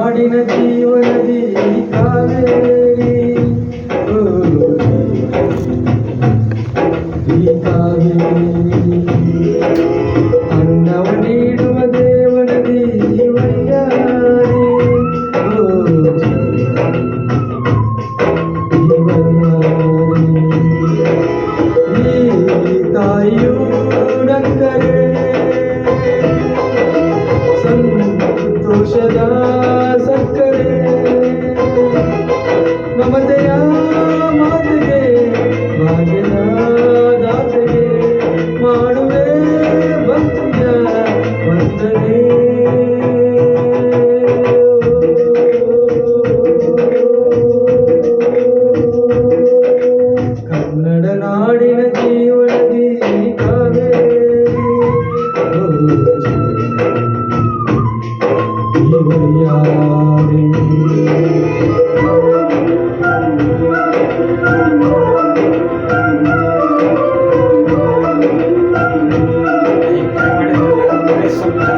ನಾಡಿನ ಜೀವನದಿ ಕಾಲೇ Jesús.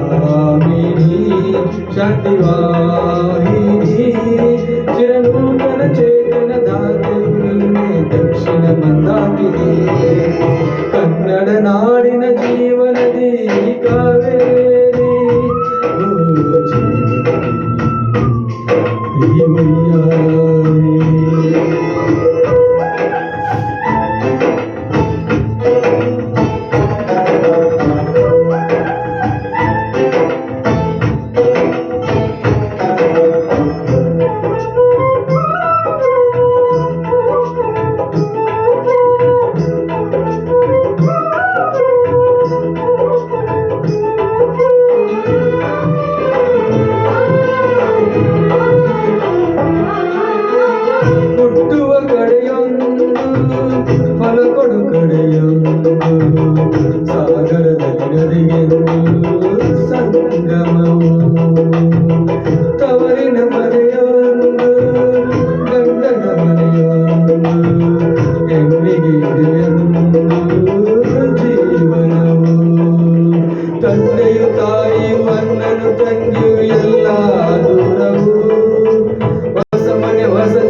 శాంతివాహిని శాంతివాహిని చిరనూతన చేతన దాత దక్షిణ మందాకిని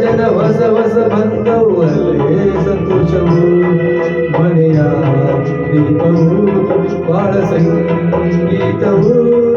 ಜನ ಹೊಸ ಹೊಸ ಬಂದವು. ಅಲ್ಲೇ ಸಂತೋಷವು ಮನೆಯ ದೀಪವು ಬಾಳ ಸಂಗೀತವು.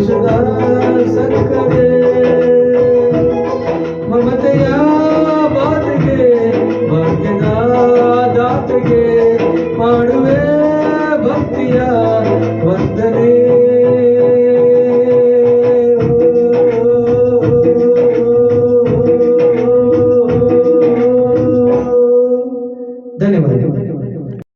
dice